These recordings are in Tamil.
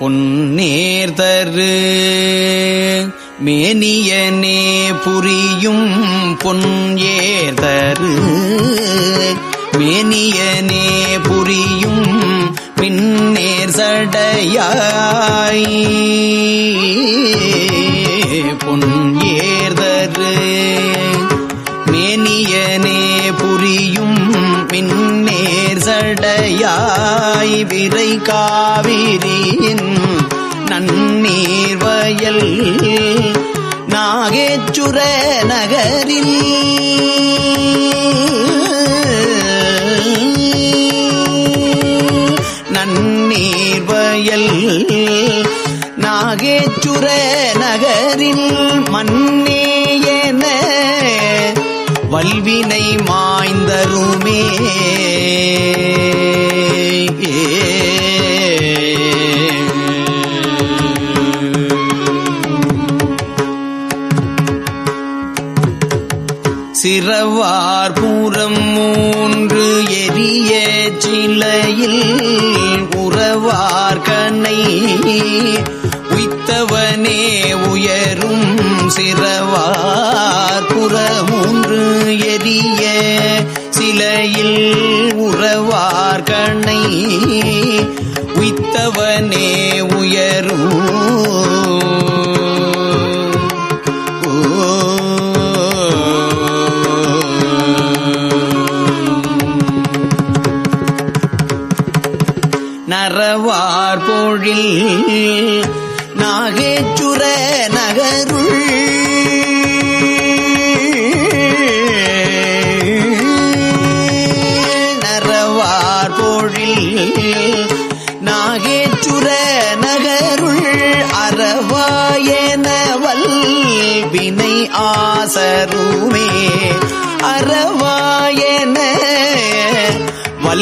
பொன்னேர்தரு மேனியனே புரியும் பொன் ஏதரு மேனியனே புரியும் பின்னேர் சடையாய். பொன் ஏர்தரு மேனியனே புரியும் பின்னேர் சடையாய். விரை காவி நீர்வயல் நாகேச்சுர நகரில் நன்னீர்வயல் நாகேச்சுர நகரில் மன்னேயன வல்வினை மாய்ந்தருமே. சிறவார் பூரம் மூன்று எரிய சிலையில் உறவார் கண்ணை. உய்த்தவனே உயரும் சிறவார் புறமூன்று எரிய சிலையில் உறவார் கண்ணை. உய்த்தவனே உயரும் நரவார் பொழில் நாகேச்சுர நகருள். நரவார் பொழில் நாகேச்சுர நகருள். அறவாயனவல் வினை ஆசருமே அறவாயன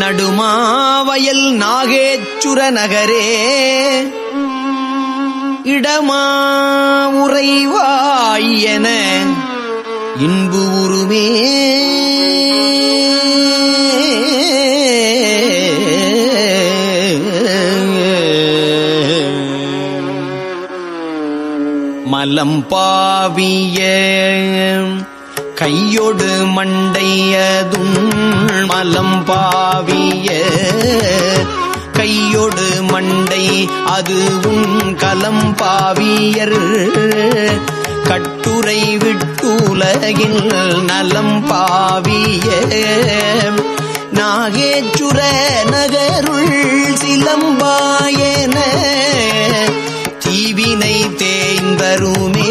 நடுமாவயல் நாகேச்சுர நகரே இடமா உறைவாயன இன்பு உருமே. மலம் பாவிய கையொடு மண்டையதும் மலம் பாவிய கையொடு மண்டை அது உன் கலம் பாவியர். கட்டுரை விட்டுலகில் நலம் பாவிய நாகேச்சுர நகருள் சிலம்பாயன தீவினை தேய்ந்தருமே.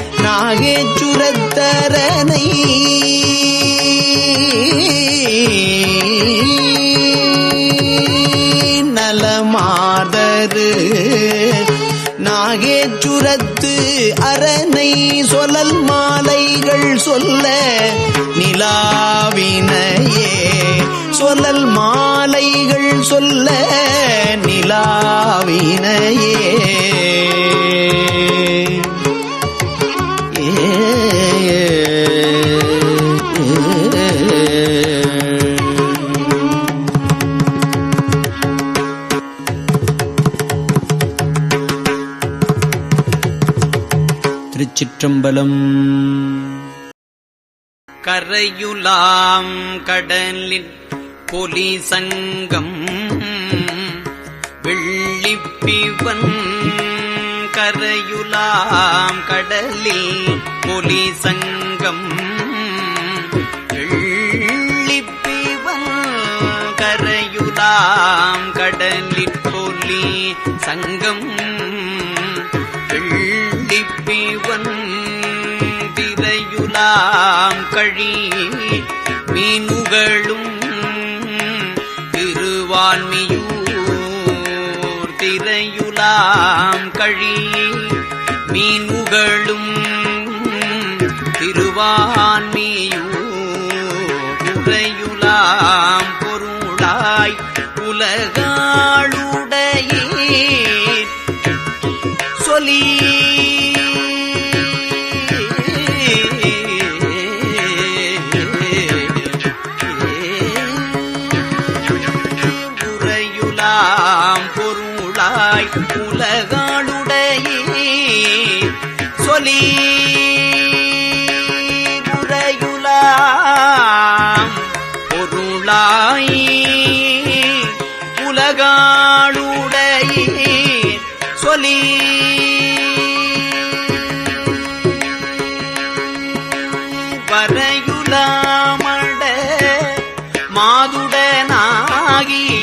நாகேச்சுரத்தரனை நலமாதரு நாகேச்சுரத்து அரணை சொல்லல் மாலைகள் சொல்ல நிலாவினையே. சொல்லல் மாலைகள் சொல்ல நிலாவினையே. திருச்சிற்றம்பலம் கரையுலாம் கடலின் பொலி சங்கம். வெள்ளிப்பிவன் கரையுலாம் கடலில் பொலி சங்கம். வெள்ளிப்பிவன் கரையுலாம் கடலில் பொலி சங்கம். திரையுலாம் கழி மீனுகளும் திருவான்மியூர் திரையுலாம் கழி மீனுகளும் திருவான்மியூர் உரையுலாம் பொருளாய் உலகாளுடையே. ஆகி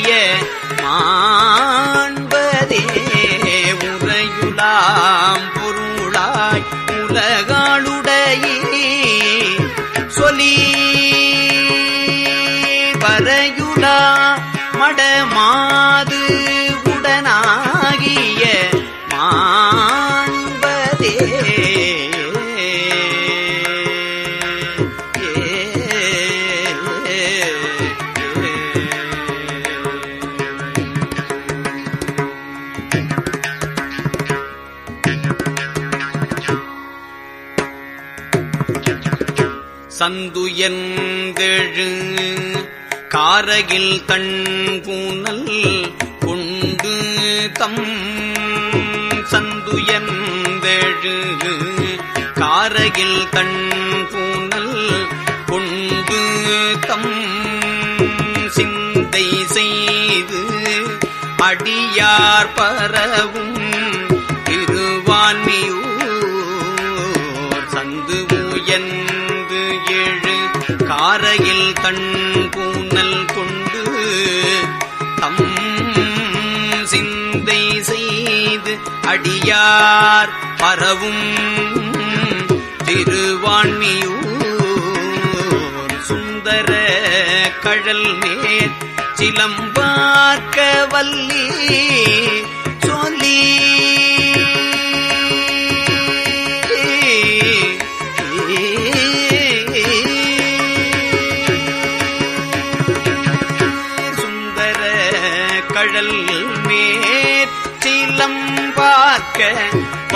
உயர்ந்தெழு. காரகில் தன் பூனல் கொண்டு தம் சந்துயர்ந்தெழு. காரகில் தன் பூனல் கொண்டு தம் சிந்தை செய்து அடியார் பரவும் பரவார் பரவும் திருவான்மியூர் சுந்தர கழல் மேல் சிலம்பார்க்க வல்லி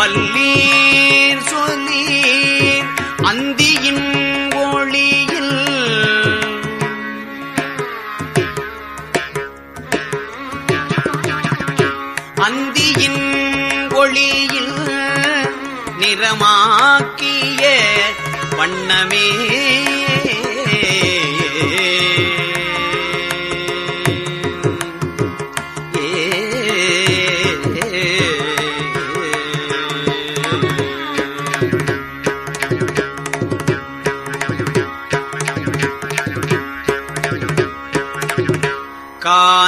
வல்லீர் சொல்லீர் அந்தியின் ஒளியில். அந்தியின் ஒளியில் நிறமாக்கிய வண்ணமே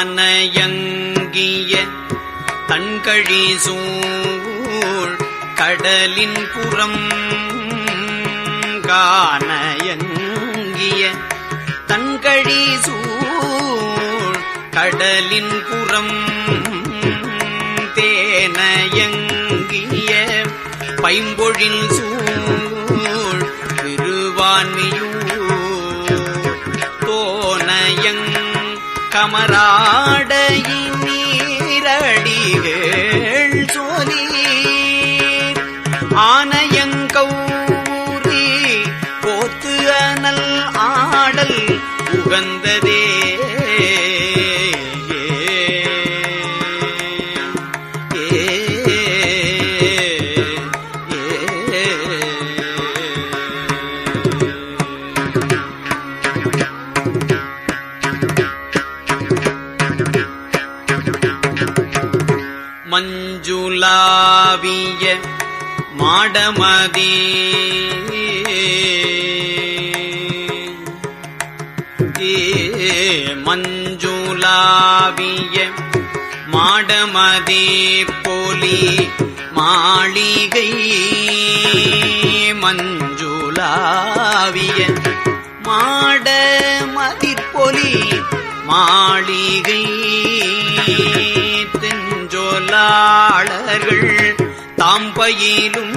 கானயங்கிய தன்கழி சூழ் கடலின் புறம் கானயங்கிய தன்கழி சூழ் கடலின் புறம் தேனயங்கிய பைம்பொழில் சூழ் கமராடையின் நீரடிகள் சோலீர் ஆனயங்கௌரி போத்து அனல் ஆடல் உகந்த மாடமதி. மஞ்சுலாவிய மாடமதி போலி மாளிகை. மஞ்சுளாவிய மாடமதிப்பொலி மாளிகை. தெஞ்சொலாளர்கள் தாம்பயிலும்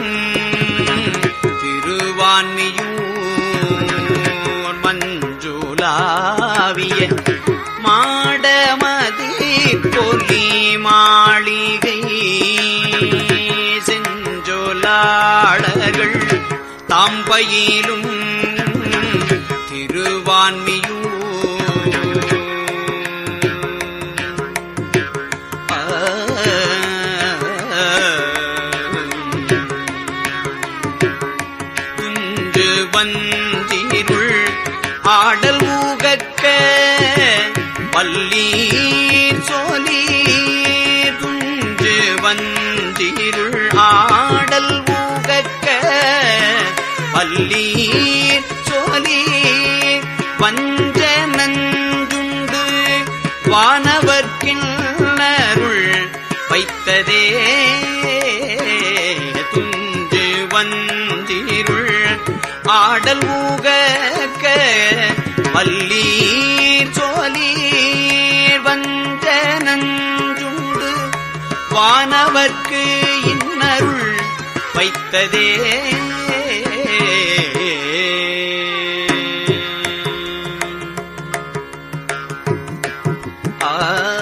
திருவான்மியூர் மஞ்சுலாவிய மாடமதி பொலி மாளிகை. செஞ்சொலாடர்கள் தாம்பயிலும் திருவான்மியூர் ஆடல் மூகக்க பல்லீர் சோலி துஞ்சு வந்திருள் ஆடல் மூகக்க பல்லீர் சோலி வஞ்ச நஞ்சுண்டு வானவர்க்கிண்ணருள் வைத்ததே துஞ்சு வந்திருள் ஆடல் மூக மல்லீர் சோலீர் வந்த நஞ்சுண்டு. வானவர்க்கு இன்னருள் வைத்ததே. ஆ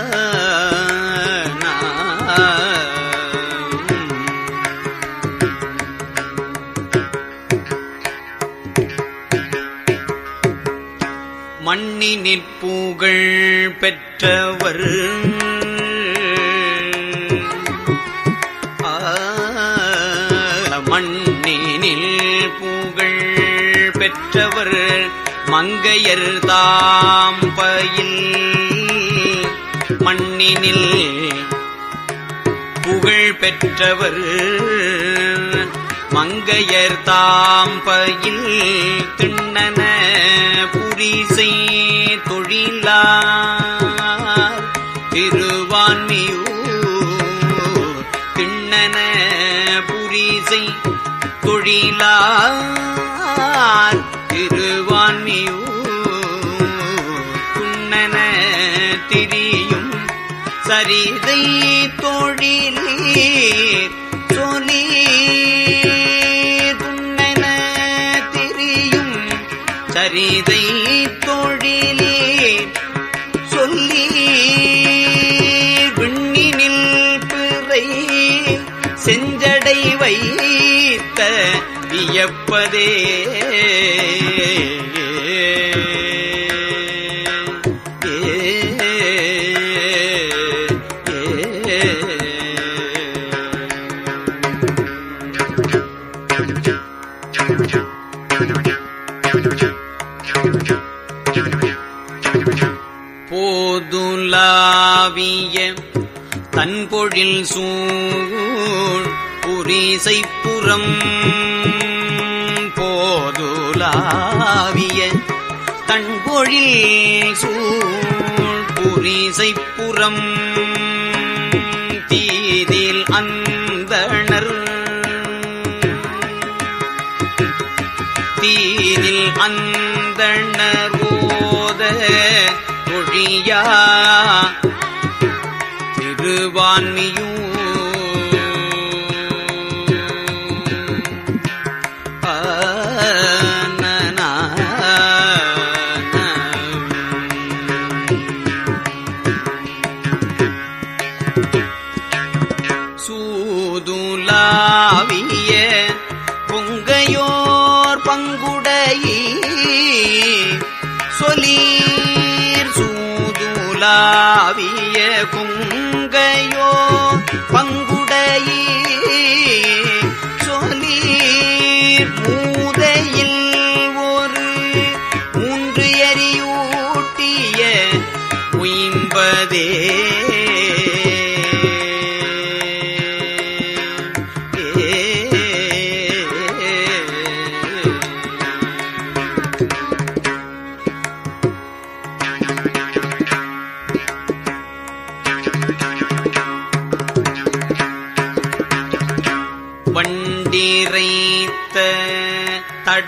புகழ் பெற்றவர் மண்ணினில் புகழ் பெற்றவர் மங்கையர் தாம் பயில். மண்ணினில் புகழ் பெற்றவர் மங்கையர் தாம் பயில். திண்ணன புரிசை தொழிலார் திருவான்மியூர் திண்ணன புரிசை தொழிலார் திருவான்மியூர் துண்ணன திரியும் சரிதை தொழிலீர். போதுலாவிய தன்பொழில் சூழ் புரிசைப்புறம் போதுலாவிய தன்பொழில் சூழ் புரிசைப்புறம் மையா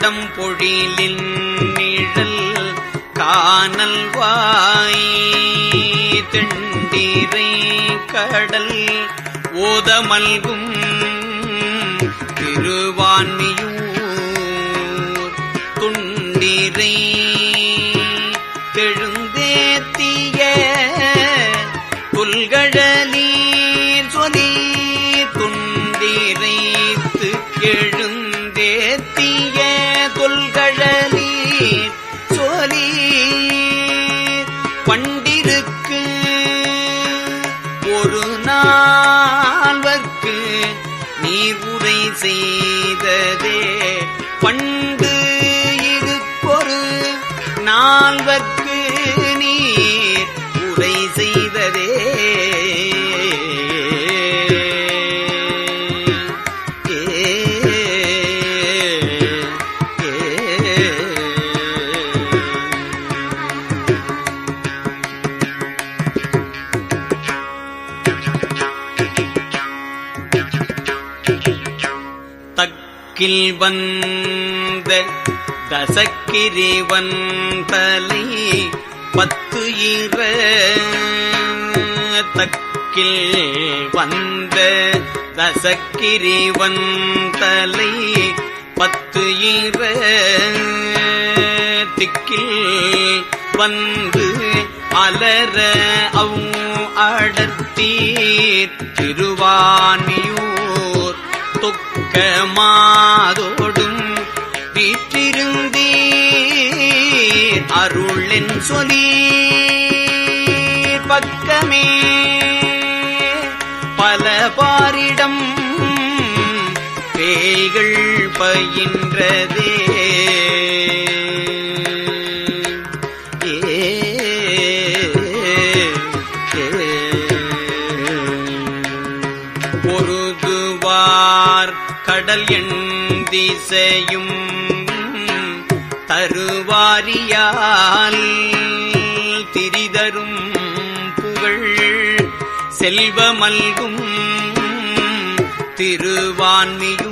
தடம் பொழிலின் நிழல் காணல் வாய் திண்டிரை கடல் ஓதமல்கும் திருவான்மியூர் துண்டீரை தெழுந்தேத்திய புல்கடலீர் சொலி துண்டீரைத்து எழுந்தேத்திய தொல்கழலீர் சொலி பண்டிருக்கு ஒரு நால்வர்க்கு நீர் உரை செய்ததே தக்கில் வந்த தசக்கிரிவன் தலை பத்து ஈர தக்கில் வந்த தசக்கிரிவன் தலை பத்து ஈர திக்கில் வந்து அலர அவ் அடர்த்தி திருவானியூர் மாதோடும் வீற்றிருந்தீர். அருளென் சொல்லி பக்கமே. பல பாரிடம் பேய்கள் பயின்றதே. கடல் எண்திசையும் தருவாரியால் திரிதரும் புகழ் செல்வமல்கும் திருவான்மியும்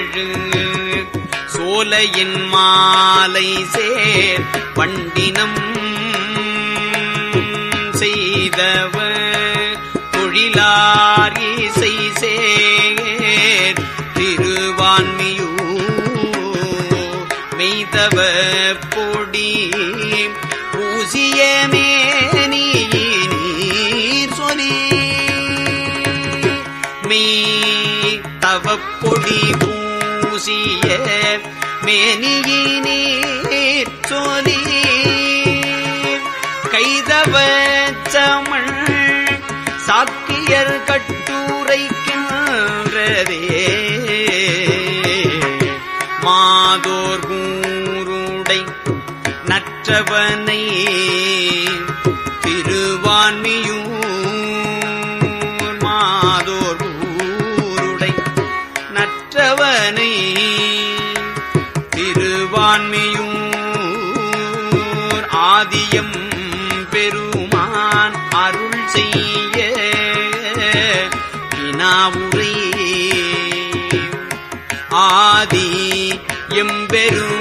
ஏழு சோலையின் மாலை சேர் பண்டினம் செய்தவர் தொழிலார் மேனியினீர் சொல்லி கைதவ சமள் சாக்கியர் கட்டுரைக்கின்றதே. மாதோர் கூருடை நற்றவனை. எம்பெருமான்